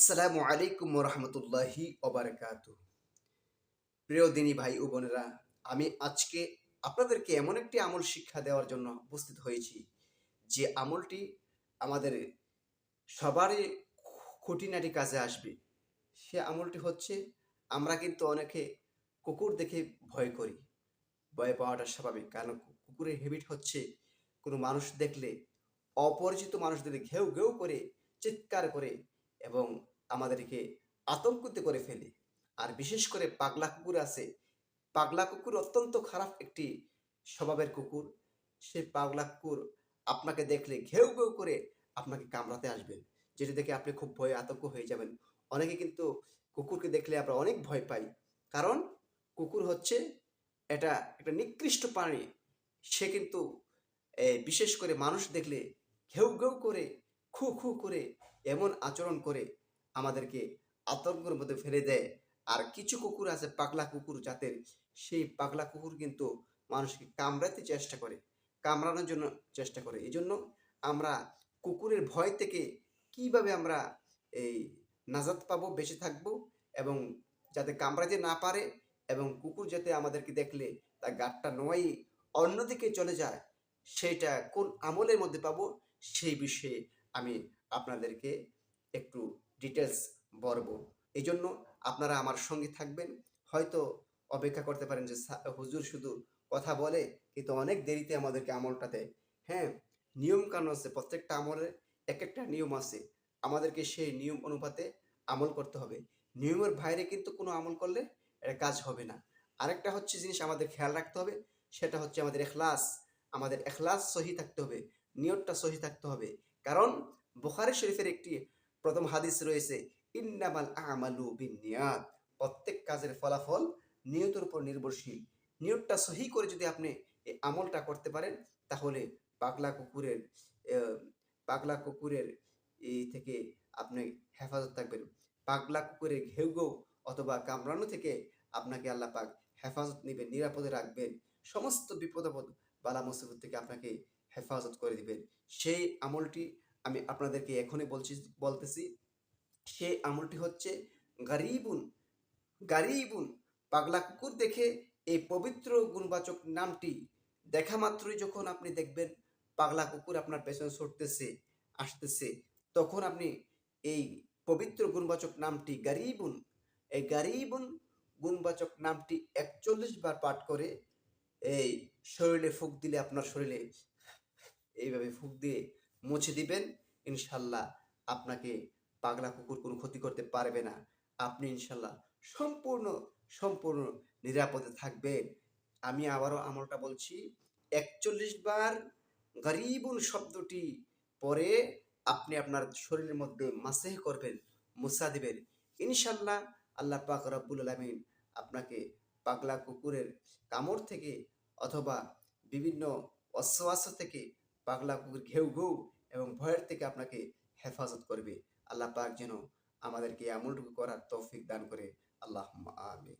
আসসালামু আলাইকুম রহমতুল্লাহি ওবারকাত প্রিয় দিনী ভাই ও বোনেরা, আমি আজকে আপনাদেরকে এমন একটি আমল শিক্ষা দেওয়ার জন্য উপস্থিত হয়েছি যে আমলটি আমাদের সবারই খুঁটিনাটি কাজে আসবে। সে আমলটি হচ্ছে, আমরা কিন্তু অনেকে কুকুর দেখে ভয় করি। ভয় পাওয়াটা স্বাভাবিক, কারণ কুকুরের হেবিট হচ্ছে, কোনো মানুষ দেখলে, অপরিচিত মানুষদের ঘেউ ঘেউ করে, চিৎকার করে এবং আমাদেরকে আতঙ্কিত করে ফেলে। আর বিশেষ করে পাগলা কুকুর আছে। পাগলা কুকুর অত্যন্ত খারাপ একটি স্বভাবের কুকুর। সেই পাগলা কুকুর আপনাকে দেখলে ঘেউ ঘেউ করে আপনাকে কামড়াতে আসবেন যেটি দেখে আপনি খুব ভয়ে আতঙ্ক হয়ে যাবেন। অনেকে কিন্তু কুকুরকে দেখলে আমরা অনেক ভয় পাই। কারণ কুকুর হচ্ছে এটা একটা নিকৃষ্ট প্রাণী। সে কিন্তু বিশেষ করে মানুষ দেখলে ঘেউ ঘেউ করে, খু খু করে, এমন আচরণ করে। আমাদেরকে আতঙ্কের মধ্যে ফেলে দেয়। আর কিছু কুকুর আছে, পাগলা কুকুর জাতের। সেই পাগলা কুকুর কিন্তু মানুষকে কামড়াতে চেষ্টা করে, কামড়ানোর জন্য চেষ্টা করে। এই জন্য আমরা কুকুরের ভয় থেকে কীভাবে আমরা এই নাজাত পাবো, বেঁচে থাকব এবং যাতে কামড়াতে না পারে এবং কুকুর যাতে আমাদেরকে দেখলে তার গাটটা নোয়াই অন্যদিকে চলে যায়, সেটা কোন আমলের মধ্যে পাবো, সেই বিষয়ে আমি আপনাদেরকে একটু ডিটেলস বলব এই জন্য আপনারা আমার সঙ্গে থাকবেন। হয়তো অপেক্ষা করতে পারেন যে হুজুর শুধু কথা বলে, কিন্তু অনেক দেরিতে আমাদেরকে আমলটা দেয়। হ্যাঁ নিয়ম কানুন আছে, প্রত্যেকটা আমলের এক একটা নিয়ম আছে। আমাদেরকে সেই নিয়ম অনুপাতে আমল করতে হবে। নিয়মের বাইরে কিন্তু কোনো আমল করলে এটা কাজ হবে না। আরেকটা হচ্ছে জিনিস আমাদের খেয়াল রাখতে হবে, সেটা হচ্ছে আমাদের এখলাস। আমাদের এখলাস সহি থাকতে হবে, নিয়তটা সহি থাকতে হবে। কারণ বুখারি শরীফের একটি প্রথম হাদিস রয়েছে, ইন্নামাল আমালু বিনিয়াত প্রত্যেক কাজের ফলাফল নিয়তের উপর নির্ভরশীল। নিয়তটা সহি করে যদি আপনি এই আমলটা করতে পারেন, তাহলে পাগলা কুকুরের পাগলা কুকুরের এই থেকে আপনি হেফাজত থাকবেন। পাগলা কুকুরের ঘেউ অথবা কামড়ানো থেকে আপনাকে আল্লাহ পাক হেফাজত নেবেন, নিরাপদে রাখবেন। সমস্ত বিপদ আপদ, বালা মুসিবত থেকে আপনাকে হেফাজত করে দিবেন। সেই আমলটি আমি আপনাদেরকে এখনই বলছি, বলতেছি সেই আমলটি হচ্ছে গারিবুন গারিবুন। পাগলা কুকুর দেখে এই পবিত্র গুণবাচক নামটি দেখা মাত্রই যখন আপনি দেখবেন পাগলা কুকুর আপনার পেছনে ছুটতেছে, আসতেছে, তখন আপনি এই পবিত্র গুণবাচক নামটি গারিবুন, এই গারিবুন গুণবাচক নামটি একচল্লিশ বার পাঠ করে এই শরীরে ফুক দিলে আপনার শরীরে এইভাবে ফুক দিয়ে মুছে দিবেন, ইনশাল্লাহ আপনাকে পাগলা কুকুর কোনো ক্ষতি করতে পারবে না। আপনি ইনশাল্লাহ সম্পূর্ণ সম্পূর্ণ নিরাপদে থাকবেন। আমি আবারও আমলটা বলছি, একচল্লিশ বার গরিবুন শব্দটি পরে আপনি আপনার শরীরের মধ্যে মাসেহ করবেন মুসা দিবেন। ইনশাল্লাহ আল্লাহ পাক রব্বুল আলমিন আপনাকে পাগলা কুকুরের কামড় থেকে অথবা বিভিন্ন অশ্বাস থেকে পাগলা কুকুর ঘেউ ঘেউ এবং ভয়ের থেকে আপনাকে হেফাজত করবে। আল্লাহ পাক যেন আমাদেরকে আমলটুকু করার তৌফিক দান করে। আল্লাহ আমি